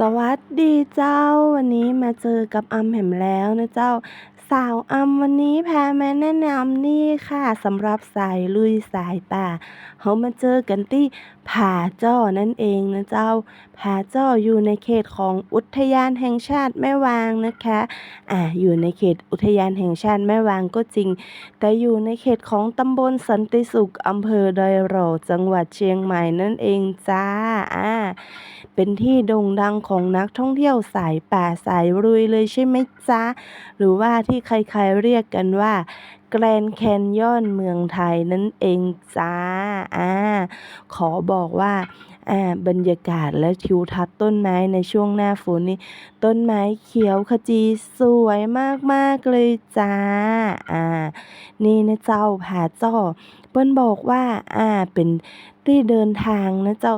สวัสดีเจ้า วันนี้มาเจอกับอัมแหมแล้วนะเจ้า สาวอำวันนี้พามาแนะนำนี่ค่ะสำหรับสายลุยสายป่าเขามาเจอกันที่ผาจ้อนั่นเองนะเจ้าผาจ้ออยู่ในเขตของอุทยานแห่งชาติแม่วางนะคะอ่าอยู่ในเขตอุทยานแห่งชาติแม่วางก็จริง แต่อยู่ในเขตของตำบลสันติสุขอำเภอดอยหล่อจังหวัดเชียงใหม่นั่นเองจ้าอ่าเป็นที่โด่งดังของนักท่องเที่ยวสายป่าสายลุยเลยใช่ไหมจ๊ะหรือว่าที่ใครๆเรียกกันว่าแกรนแคนยอนเมืองไทยนั่นเองจ้าอ่าขอบอกว่าอ่าบรรยากาศและทิวทัศน์ต้นไม้ในช่วงหน้าฝนนี่ต้นไม้เขียวขจีสวยมากๆเลยจ้าอ่านี่นะเจ้าผาจ้อเปิ้นบอกว่าอ่าเป็น ที่เดินทางนะเจ้า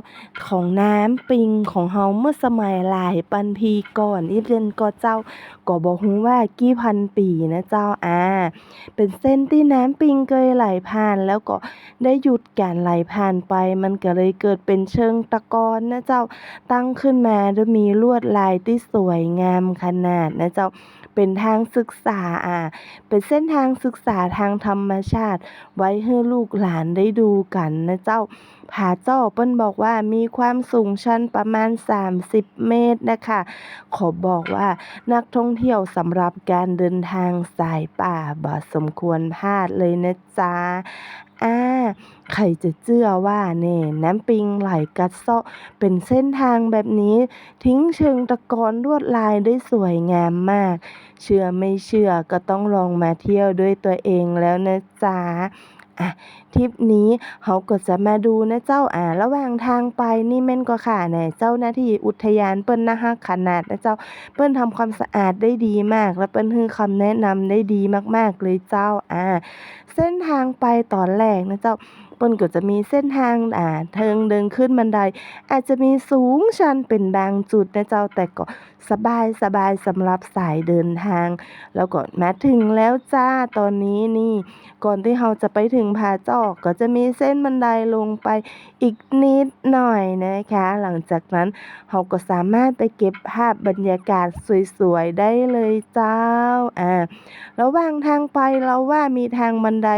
ของน้ำปิงของเฮาเมื่อสมัยหลายพันปีก่อนอีเพิ่นก็เจ้าก็บ่ฮู้ว่ากี่พันปีนะเจ้าอ่า เป็นเส้นที่น้ำปิงเคยไหลผ่าน แล้วก็ได้หยุดการไหลผ่านไป มันก็เลยเกิดเป็นเชิงตะกอนนะเจ้าตั้งขึ้นมาโดยมีลวดลายที่สวยงามขนาดนะเจ้าเป็นทางศึกษาอ่า เป็นเส้นทางศึกษาทางธรรมชาติ ไว้ให้ลูกหลานได้ดูกันนะเจ้า ผาเจ้อเปิ้นบอกว่ามีความสูงชันประมาณ 30 เมตรนะคะ ขอบอกว่านักท่องเที่ยวสำหรับการเดินทางสายป่าบ่สมควรพลาดเลยนะจ๊ะอาใครจะเชื่อว่าแน่น้ำปิงไหลกัดเซาะเป็นเส้นทางแบบนี้ ทิ้งเชิงตะกอนลวดลายได้สวยงามมาก เชื่อไม่เชื่อก็ต้องลองมาเที่ยวด้วยตัวเองแล้วนะจ๊ะ อะทริปนี้เขาก็จะมาดูนะเจ้าอ่าระหว่างทางไปนี่แม่นก็ค่ะแน่เจ้าหน้าที่อุทยานเปิ้นนะฮะขนาดนะเจ้า เปิ้นทำความสะอาดได้ดีมาก และเปิ้นให้คำแนะนำได้ดีมากๆเลยเจ้าอ่าเส้นทางไปตอนแรกนะเจ้าเปิ้นก็จะมีเส้นทางอ่าเทิงเดินขึ้นบันได อาจจะมีสูงชันเป็นบางจุดนะเจ้าแต่ก็สบายสบายสำหรับสายเดินทาง แล้วก็มาถึงแล้วจ้าตอนนี้นี่ ก่อนที่เราจะไปถึงผาจอกก็จะมีเส้นบันไดลงไปอีกนิดหน่อยนะคะ หลังจากนั้นเราก็สามารถไปเก็บภาพบรรยากาศสวยๆได้เลยเจ้าอ่าระหว่างทางไปเราว่ามีทางบันได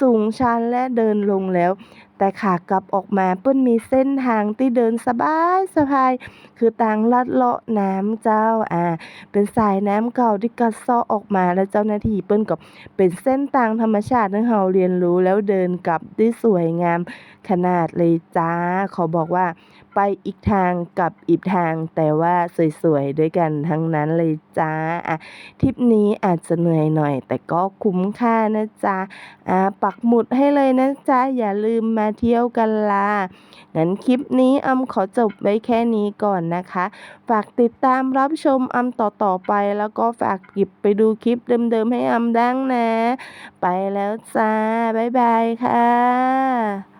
สูงชันและเดินลงแล้ว แต่ขากลับออกมาเปิ้นมีเส้นทางที่เดินสบายสบาย คือทางลัดเลาะน้ำเจ้าอ่าเป็นสายน้ำเก่าที่กัดเซาะออกมาแล้วเจ้าหน้าที่เปิ้นก็เป็นเส้นทางธรรมชาติให้เราเรียนรู้แล้วเดินกลับได้สวยงามขนาดเลยจ้าขอบอกว่า ไปอีกทางกับอีกทาง แต่ว่าสวยๆด้วยกันทั้งนั้นเลยจ้าอะทริปนี้อาจจะเหนื่อยหน่อย แต่ก็คุ้มค่านะจ๊ะอ่าปักหมุดให้เลยนะจ๊ะอย่าลืมมาเที่ยวกันล่ะงั้นคลิปนี้อำขอจบไว้แค่นี้ก่อนนะคะ ฝากติดตามรับชมอำต่อๆไป แล้วก็ฝากหยิบไปดูคลิปเดิมๆให้อำดังนะ ไปแล้วจ้าบ๊ายบายค่ะ